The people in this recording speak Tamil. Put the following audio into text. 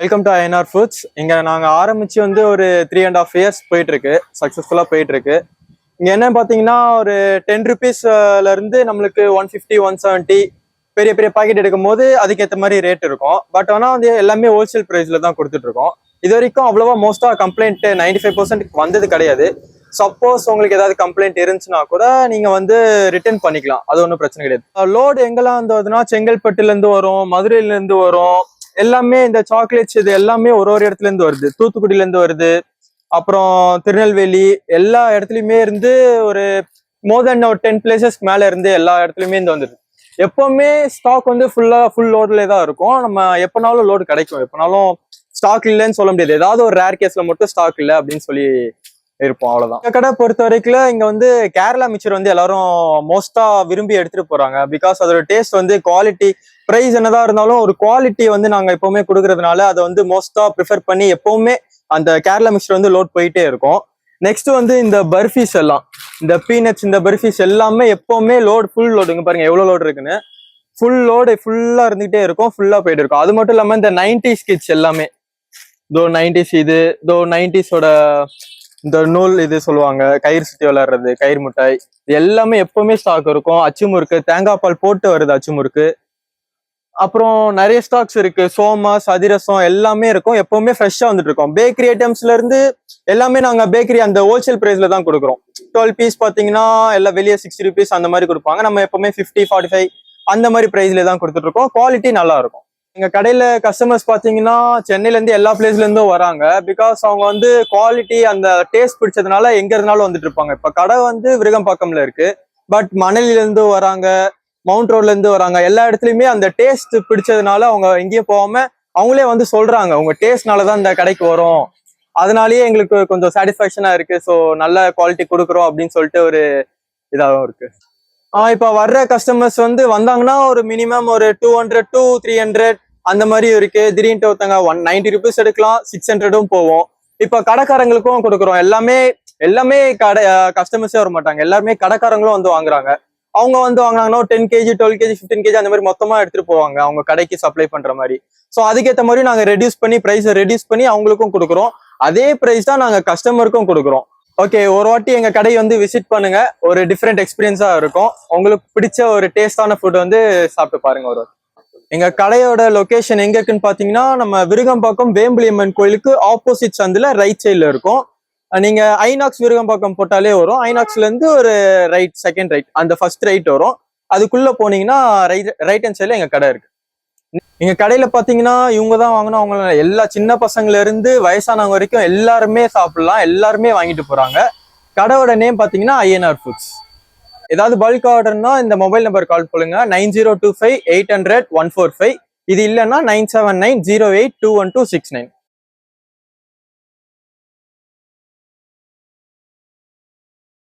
வெல்கம் டு ஐஎன்ஆர் ஃபுட்ஸ் இங்கே நாங்கள் ஆரம்பித்து வந்து ஒரு த்ரீ அண்ட் ஆஃப் இயர்ஸ் போயிட்டுருக்கு. சக்ஸஸ்ஃபுல்லாக போயிட்டுருக்கு. இங்கே இருக்கு பார்த்தீங்கன்னா என்ன ஒரு டென் ருபீஸ்லேருந்து நம்மளுக்கு ஒன் ஃபிஃப்டி ஒன் செவன்ட்டி பெரிய பெரிய பாக்கெட் எடுக்கும் போது அதுக்கேற்ற மாதிரி ரேட் இருக்கும். பட் ஆனால் வந்து எல்லாமே ஹோல்சேல் ப்ரைஸில் தான் கொடுத்துட்ருக்கோம் இது வரைக்கும் அவ்வளோவா மோஸ்ட்டாக கம்ப்ளைண்ட் நைன்டி ஃபைவ் பர்சன்ட் வந்தது கிடையாது. சப்போஸ் உங்களுக்கு ஏதாவது கம்ப்ளைண்ட் இருந்துச்சுன்னா கூட நீங்கள் வந்து ரிட்டர்ன் பண்ணிக்கலாம். அது ஒன்றும் பிரச்சனை கிடையாது. லோடு எங்கெல்லாம் வந்து வருதுன்னா வரும் மதுரையிலேருந்து வரும் எல்லாமே இந்த சாக்லேட்ஸ் இது எல்லாமே ஒரு ஒரு இடத்துல இருந்து வருது. தூத்துக்குடியில இருந்து வருது. அப்புறம் திருநெல்வேலி எல்லா இடத்துலயுமே இருந்து ஒரு மோர் தென் ஒரு டென் பிளேசஸ் மேல இருந்து எல்லா இடத்துலயுமே இருந்து வந்துருது. எப்பவுமே ஸ்டாக் வந்து ஃபுல்லா ஃபுல் லோட்ல தான் இருக்கும். நம்ம எப்பனாலும் லோடு கிடைக்கும். எப்பனாலும் ஸ்டாக் இல்லைன்னு சொல்ல முடியாது. ஏதாவது ஒரு ரேர் கேஸ்ல மட்டும் ஸ்டாக் இல்லை அப்படின்னு சொல்லி இருப்போம். அவ்வளவுதான். இந்த கடை பொறுத்த வரைக்கும் இங்க வந்து கேரளா மிச்சர் வந்து எல்லாரும் மோஸ்டா விரும்பி எடுத்துட்டு போறாங்க. பிகாஸ் அதோட டேஸ்ட் வந்து குவாலிட்டி பிரைஸ் என்னதான் இருந்தாலும் ஒரு குவாலிட்டி வந்து நாங்கள் எப்பவுமே கொடுக்கறதுனால அதை வந்து மோஸ்டா ப்ரிஃபர் பண்ணி எப்பவுமே அந்த கேரளா மிக்சர் வந்து லோட் போயிட்டே இருக்கும். நெக்ஸ்ட் வந்து இந்த பர்ஃபீஸ் எல்லாம். இந்த பீனட்ஸ் இந்த பர்ஃபீஸ் எல்லாமே எப்பவுமே லோடு ஃபுல் லோடுங்க பாருங்க எவ்வளோ லோடு இருக்குன்னு. ஃபுல் லோடு ஃபுல்லாக இருந்துகிட்டே இருக்கும் ஃபுல்லாக போயிட்டு இருக்கும். அது மட்டும் இல்லாமல் இந்த நைன்டிஸ் கிட்ஸ் எல்லாமே. தோ நைன்டிஸ் இது தோ நைன்டிஸோட இந்த நூல் இது சொல்லுவாங்க கயிறு சுற்றி விளையாடுறது கயிறு மிட்டாய் இது எல்லாமே எப்பவுமே ஸ்டாக் இருக்கும். அச்சு முறுக்கு தேங்காய் பால் போட்டு வருது அச்சு முறுக்கு அப்புறம் நிறைய ஸ்டாக்ஸ் இருக்கு. சோமாஸ் அதிரசம் எல்லாமே இருக்கும். எப்பவுமே ஃப்ரெஷ்ஷா வந்துட்டு இருக்கோம். பேக்கரி ஐட்டம்ஸ்ல இருந்து எல்லாமே நாங்க பேக்கரி அந்த ஹோல்சேல் பிரைஸ்ல தான் கொடுக்குறோம். டுவெல் பீஸ் பாத்தீங்கன்னா எல்லாம் வெளியே சிக்ஸ்டி ருபீஸ் அந்த மாதிரி கொடுப்பாங்க. நம்ம எப்பவுமே ஃபிஃப்டி ஃபார்ட்டி ஃபைவ் அந்த மாதிரி பிரைஸ்ல தான் கொடுத்துட்டு இருக்கோம். குவாலிட்டி நல்லா இருக்கும். எங்க கடையில கஸ்டமர்ஸ் பாத்தீங்கன்னா சென்னையில இருந்து எல்லா பிளேஸ்ல இருந்தும் வராங்க. பிகாஸ் அவங்க வந்து குவாலிட்டி அந்த டேஸ்ட் பிடிச்சதுனால எங்க இருந்தாலும் வந்துட்டு இருப்பாங்க. இப்ப கடை வந்து விருகம்பாக்கம்ல இருக்கு. பட் மணலில இருந்து வராங்க. மவுண்ட் ரோட்ல இருந்து வராங்க. எல்லா இடத்துலயுமே அந்த டேஸ்ட் பிடிச்சதுனால அவங்க எங்கேயும் போகாம அவங்களே வந்து சொல்றாங்க. உங்க டேஸ்ட்னாலதான் இந்த கடைக்கு வரும். அதனாலயே எங்களுக்கு கொஞ்சம் சாட்டிஸ்பாக்சனா இருக்கு. ஸோ நல்ல குவாலிட்டி கொடுக்குறோம் அப்படின்னு சொல்லிட்டு ஒரு இதாகவும் இருக்கு. ஆஹ் இப்ப வர்ற கஸ்டமர்ஸ் வந்து வந்தாங்கன்னா ஒரு மினிமம் ஒரு two hundred two three hundred அந்த மாதிரி இருக்கு. திடீர்னு ஒருத்தங்க ஒன் நைன்டி ருபீஸ் எடுக்கலாம். சிக்ஸ் ஹண்ட்ரடும் போவோம். இப்ப கடைக்காரங்களுக்கும் கொடுக்குறோம். எல்லாமே எல்லாமே கடை கஸ்டமர்ஸே வர மாட்டாங்க எல்லாருமே கடைக்காரங்களும் வந்து வாங்குறாங்க. அவங்க வந்து வாங்கினாங்கன்னா ten KG twelve KG fifteen KG அந்த மாதிரி மொத்தமா எடுத்துட்டு போவாங்க. அவங்க கடைக்கு சப்ளை பண்ற மாதிரி. ஸோ அதுக்கேற்ற மாதிரி நாங்க ரெடியூஸ் பண்ணி ப்ரைஸை ரெடியூஸ் பண்ணி அவங்களுக்கும் கொடுக்குறோம். அதே ப்ரைஸ் தான் நாங்க கஸ்டமருக்கும் கொடுக்குறோம். ஓகே ஒரு வாட்டி எங்க கடை வந்து விசிட் பண்ணுங்க. ஒரு டிஃப்ரெண்ட் எக்ஸ்பீரியன்ஸா இருக்கும். உங்களுக்கு பிடிச்ச ஒரு டேஸ்டான ஃபுட் வந்து சாப்பிட்டு பாருங்க ஒரு வாட்டி. எங்க கடையோட லொகேஷன் எங்க இருக்குன்னு பாத்தீங்கன்னா நம்ம விருகம்பாக்கம் வேம்புலியம்மன் கோயிலுக்கு ஆப்போசிட் சந்தில் ரைட் சைடில் இருக்கும். நீங்க ஐநாக்ஸ் விருகம்பாக்கம் போட்டாலே வரும். ஐநாக்ஸ்ல இருந்து ஒரு ரைட் செகண்ட் ரைட் அந்த ஃபர்ஸ்ட் ரைட் வரும். அதுக்குள்ள போனீங்கன்னா ரைட் ரைட் ஹேண்ட் சைட்ல எங்க கடை இருக்கு. எங்க கடையில பாத்தீங்கன்னா இவங்க தான் வாங்கணும் அவங்க எல்லா சின்ன பசங்கள்ல இருந்து வயசானவங்க வரைக்கும் எல்லாருமே சாப்பிடலாம். எல்லாருமே வாங்கிட்டு போறாங்க. கடையோட நேம் பாத்தீங்கன்னா ஐஎன்ஆர் ஃபுட்ஸ் ஏதாவது பல்க் ஆர்டர்னா இந்த மொபைல் நம்பர் கால் பண்ணுங்க. Nine zero two five eight hundred one four five இது இல்லைன்னா nine seven nine zero eight two one two six nine